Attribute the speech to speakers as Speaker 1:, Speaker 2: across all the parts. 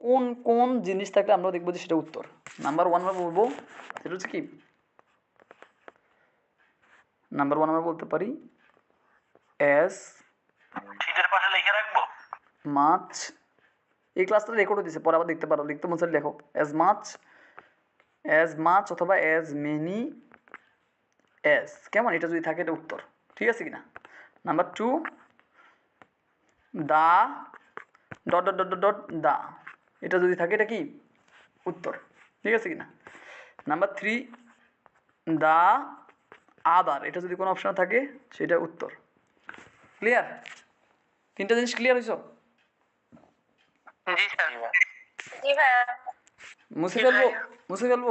Speaker 1: কোন কোন জিনিস থাকলে আমরা দেখব যে সেটা উত্তর। নাম্বার ওয়ান আমরা বলব সেটা হচ্ছে কি? নাম্বার ওয়ান আমরা বলতে পারি
Speaker 2: শীতের পাশে লিখে রাখব?
Speaker 1: মাছ এই ক্লাসটা রেকর্ড হতেছে পরে আবার দেখতে পারো। লিখতে মন লেখো অ্যাজ মাছ অ্যাজ মাছ অথবা অ্যাজ মেনি অ্যাজ কেমন? এটা যদি থাকে এটা উত্তর। ঠিক আছে কি না number two the dot dot dot dot the এটা যদি থাকে এটা কি? উত্তর। ঠিক আছে কি না নাম্বার থ্রি দা আদার এটা যদি কোনো অপশন থাকে সেটা উত্তর। ক্লিয়ার তিনটা জিনিস ক্লিয়ার হয়েছ?
Speaker 2: জি স্যার।
Speaker 3: জি ভাইয়া।
Speaker 1: মুছে ফেলব? মুছে ফেলব?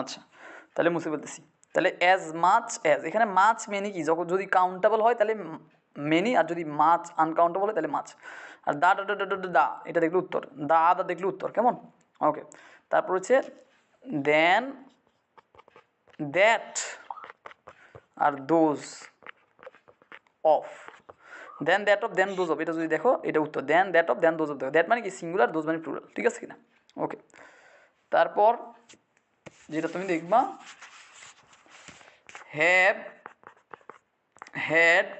Speaker 1: আচ্ছা তাহলে মুছে ফেলতেছি। তাহলে অ্যাজ মাছ অ্যাজ এখানে মাছ মেনি কি? যখন যদি কাউন্টেবল হয় তাহলে মেনি আর যদি মাছ আনকাউন্টেবল হয়, তাহলে মাছ আর দা ডা ডা দা এটা দেখলে উত্তর। দা দা দেখলে উত্তর, কেমন? ওকে তারপর হচ্ছে then that are those of then that of then those of এটা যদি দেখো, এটা উত্তর। Then that of then those of দেখো। দ্যাট মানে কি? সিঙ্গুলার দোজ মানে প্লুরাল ঠিক আছে কিনা? ওকে তারপর, যেটা তুমি দেখবা হ্যাভ হ্যাড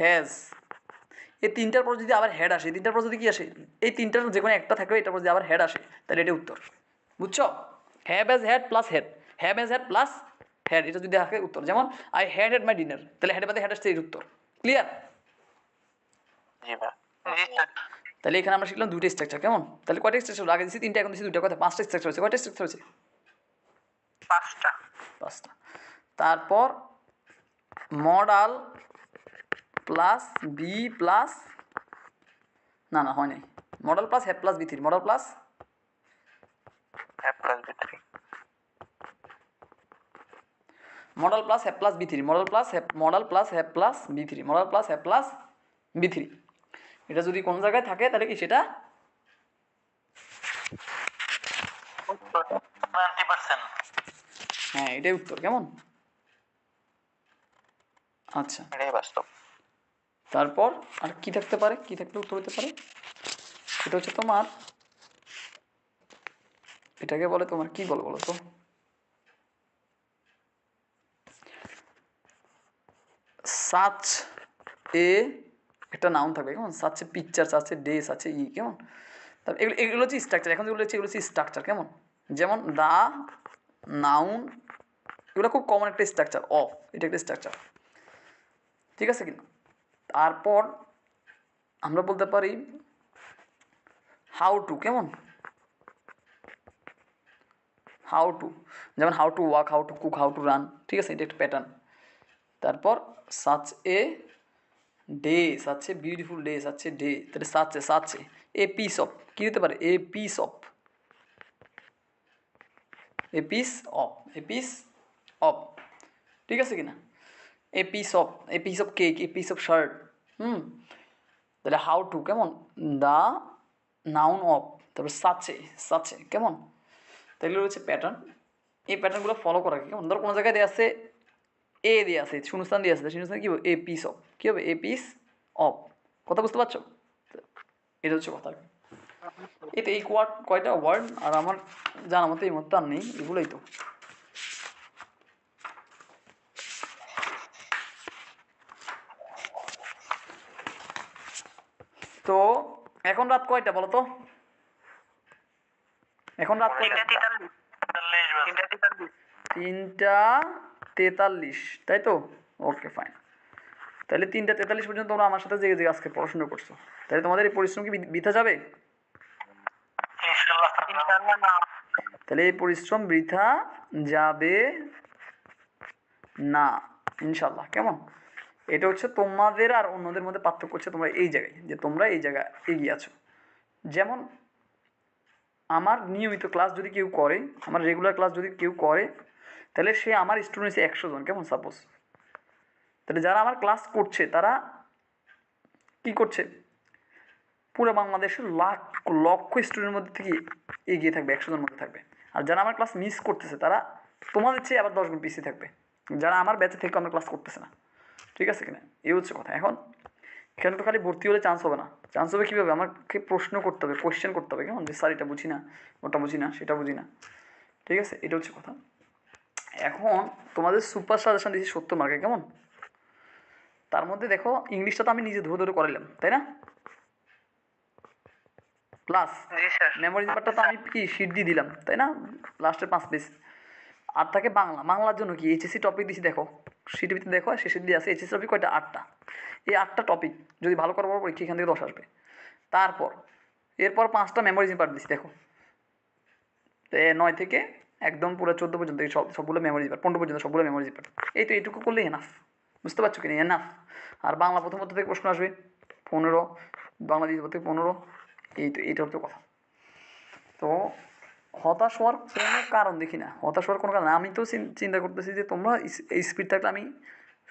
Speaker 1: হ্যাজ এই তিনটার পর যদি আবার হেড আসে তিনটার পর যদি কি আসে? এই তিনটার যে কোনো একটা থাকবে এটার পর যদি আবার হেড আসে তাহলে এটা উত্তর। বুঝছ? Have as had plus had have as had plus had এটা যদি থাকে উত্তর। যেমন I had had my dinner তাহলে হেড বাদে হেড আসছে এর উত্তর। ক্লিয়ার তাহলে এখানে আমরা শিখলাম দুটো স্ট্রাকচার কেমন? তাহলে কয়টা স্ট্রাকচার আগে দিচ্ছি তিনটা এখন দিচ্ছি দুটো কথা পাঁচটা স্ট্রাকচার হচ্ছে কয়টা স্ট্রাকচার হচ্ছে
Speaker 2: পাঁচটা।
Speaker 1: পাঁচটা। তারপর মডাল প্লাস বি প্লাস না না হয় নাই। Modal plus have plus V three modal plus
Speaker 2: হ্যাঁ plus V three
Speaker 1: modal plus have plus V three modal plus have modal plus have plus V three modal plus have plus V three এটা যদি কোনো জায়গায় থাকে তাহলে কি সেটা? হ্যাঁ এটাই উত্তর কেমন? আচ্ছা।
Speaker 2: এটাই বাস্তব।
Speaker 1: তারপর আর কি থাকতে পারে? কি থাকলে উত্তর হতে পারে? এটা হচ্ছে তোমার, এটাকে বলে তোমার কি বলে বলো তো? সাচ এ, একটা নাউন থাকবে, কেমন? সাচে পিকচার সাচে ডেস আছে ই, কেমন? তারপর এগুলো এগুলো হচ্ছে স্ট্রাকচার এখন যেগুলো হচ্ছে, এগুলো হচ্ছে স্ট্রাকচার কেমন? যেমন দা নাউন এগুলো খুব কমন একটা স্ট্রাকচার অফ এটা একটা স্ট্রাকচার ঠিক আছে কিনা? তারপর আমরা বলতে পারি হাউ টু কেমন? হাউ টু যেমন how to walk how to cook how to run ঠিক আছে, এটা একটা প্যাটার্ন তারপর such a day such a beautiful day such a day তাহলে such a such a a piece of কী হতে পারে? A piece of a piece of a piece of ঠিক আছে কিনা? A piece of a piece of cake a piece of shirt hmm তাহলে how to কেমন? The noun of তারপর such a সাচে কেমন? তাহলে হচ্ছে প্যাটার্ন এই প্যাটার্নগুলো ফলো করা কেমন? ধর কোনো জায়গায় দেওয়া আছে এ দিয়ে আছে, শূন্যস্থান দিয়ে আছে শূন্যস্থান কী হবে? এ পিস অফ কী হবে? এ পিস অফ কথা বুঝতে পারছ? এটা হচ্ছে কথা। এতে এই ওয়ার্ড কয়টা ওয়ার্ড আর আমার জানা মতো এই মতো আর নেই, এগুলোই তো। এখন রাত কয়টা বলো তো? এখন রাত কয়টা?
Speaker 2: তিনটা তেতাল্লিশ
Speaker 1: তাই তো? ওকে ফাইন তাহলে তিনটা তেতাল্লিশ পর্যন্ত তোমরা আমার সাথে জেগে জেগে আজকে পড়াশোনা করছ। তাহলে তোমাদের এই পরিশ্রম কি বৃথা যাবে? তাহলে এই পরিশ্রম বৃথা যাবে না ইনশাল্লাহ কেমন? এটা হচ্ছে তোমাদের আর অন্যদের মধ্যে পার্থক্য হচ্ছে তোমরা এই জায়গায়, যে তোমরা এই জায়গায় এগিয়ে আছো। যেমন আমার নিয়মিত ক্লাস যদি কেউ করে, আমার রেগুলার ক্লাস যদি কেউ করে, তাহলে সে আমার স্টুডেন্ট একশো জন, কেমন সাপোজ তাহলে যারা আমার ক্লাস করছে, তারা কি করছে? পুরো বাংলাদেশের লাখ, লক্ষ স্টুডেন্টের মধ্যে থেকে এগিয়ে থাকবে, একশো জনের মধ্যে থাকবে। আর যারা আমার ক্লাস মিস করতেছে, তারা তোমাদের চেয়ে আবার দশ গুণ পিছিয়ে থাকবে। যারা আমার ব্যাচে থেকে আমার ক্লাস করতেছে না। ঠিক আছে কিনা এই হচ্ছে কথা। এখন এখানে তো খালি ভর্তি হলে চান্স হবে না। চান্স হবে কীভাবে? আমাকে প্রশ্ন করতে হবে কোয়েশ্চেন করতে হবে। কেমন? যে স্যার এটা বুঝি না ওটা বুঝি না সেটা বুঝি না। ঠিক আছে? এটা হচ্ছে কথা। এখন তোমাদের সুপার সাজেশন দিয়েছি সত্তর মার্কে কেমন? তার মধ্যে দেখো ইংলিশটা তো আমি নিজে ধরে ধরে করাইলাম তাই না? প্লাস
Speaker 2: জি স্যার
Speaker 1: মেমোরি ব্যাপারটা তো আমি কি শিট দিয়ে দিলাম তাই না? লাস্টের পাঁচ পেজ আর থাকে বাংলা বাংলার জন্য কি? এইচএসসি টপিক দিছি দেখো। শিটের ভিতরে দেখো শেষের দিয়ে আছে এইচএসসি টপিক কয়টা? আটটা। এই আটটা টপিক যদি ভালো করার পর পরীক্ষা এখান থেকে দশ আসবে। তারপর, এরপর পাঁচটা মেমোরিজ পার্ট দিচ্ছি দেখো। তো নয় থেকে একদম পুরো চোদ্দ পর্যন্ত এই সব সবগুলো মেমোরিজ পার্ট পনেরো পর্যন্ত সবগুলো মেমোরিজ পার্ট এই তো এইটুকু করলেই এনাফ বুঝতে পারছ কি না? এনাফ আর বাংলা প্রথমত থেকে প্রশ্ন আসবে, পনেরো। বাংলা দ্বিতীয় থেকে পনেরো। এই তো, এইটা হচ্ছে কথা। তো হতাশ হওয়ার কোনো কারণ দেখি না। হতাশ হওয়ার কোনো কারণ আমি তো চিন্তা করতেছি যে তোমরা এই স্পিড থাকলে আমি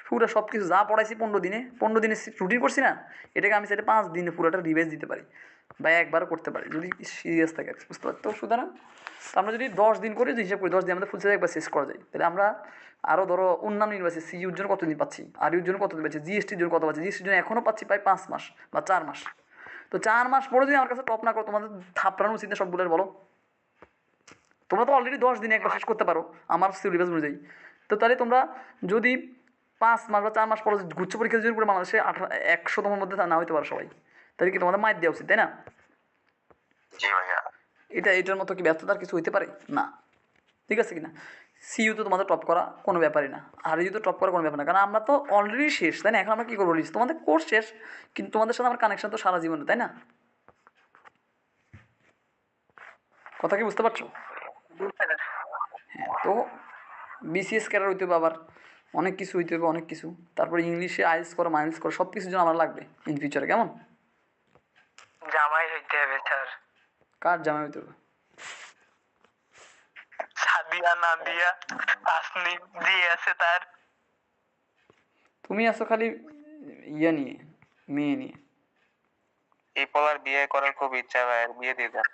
Speaker 1: পুরো সব কিছু যা পড়াইছি পনেরো দিনে পনেরো দিনে রুটিন করছি না, এটাকে আমি সেটা পাঁচ দিনে পুরোটা রিভাইজ দিতে পারি বা একবারও করতে পারি, যদি সিরিয়াস থাকে বুঝতে সুতরাং তো আমরা যদি দশ দিন করে হিসাব করি, দশ দিন আমাদের ফুল সেট একবার শেষ করা যায়। তাহলে আমরা আরও ধরো অন্যান্য ইউনিভার্সিটি সিইউর জন্য কতদিন পাচ্ছি? আর ইউর জন্য কতদিন পাচ্ছি? জিএসটির জন্য কত পাচ্ছি? জিএসটির জন্য এখনও পাচ্ছি প্রায় পাঁচ মাস বা চার মাস। তো চার মাস পরে যদি আমার কাছে টপ না করো, তোমাদের থাপড়ানো উচিত না সবগুলোর বলো। তোমরা তো অলরেডি দশ দিনে একবার শেষ করতে পারো আমার সিলেবাস অনুযায়ী। তো তাহলে তোমরা যদি পাঁচ মাস বা চার মাস পরে গুচ্ছ পরীক্ষা যদি করে বাংলাদেশে আঠারো একশোতমের মধ্যে না হইতে পারো সবাই তাহলে কি তোমাদের মায়ের দেওয়া উচিত তাই না? এটা এটার মতো কি ব্যস্ততার কিছু হইতে পারে? না। ঠিক আছে কি না সিইউ তো তোমাদের টপ করা কোনো ব্যাপারই না। আর ইউ তো টপ করা কোনো ব্যাপার না কারণ আমরা তো অলরেডি শেষ তাই না? এখন আমরা কী করব লিস্ট তোমাদের কোর্স শেষ কিন্তু তোমাদের সাথে আমার কানেকশন তো সারা জীবনে তাই না? কথা কি বুঝতে পারছ? হ্যাঁ তো বিসিএস ক্যাডার হইতে হবে আবার। অনেক কিছু হইতে হবে অনেক কিছু। তারপরে ইংলিশে আইএলস করো মাইলস করো সব কিছুর জন্য আমার লাগবে ইন ফিউচারে কেমন?
Speaker 2: জামাই হইতে হবে স্যার।
Speaker 1: কার জামা হইতে হবে?
Speaker 2: সাদিয়া নাদিয়া আসনি দিয়ে আছে তার।
Speaker 1: তুমি আসো খালি ইয়ে নিয়ে মেয়ে নিয়ে।
Speaker 2: এই পোলার বিয়ে করার খুব ইচ্ছা ভাই বিয়ে দিয়ে দেন।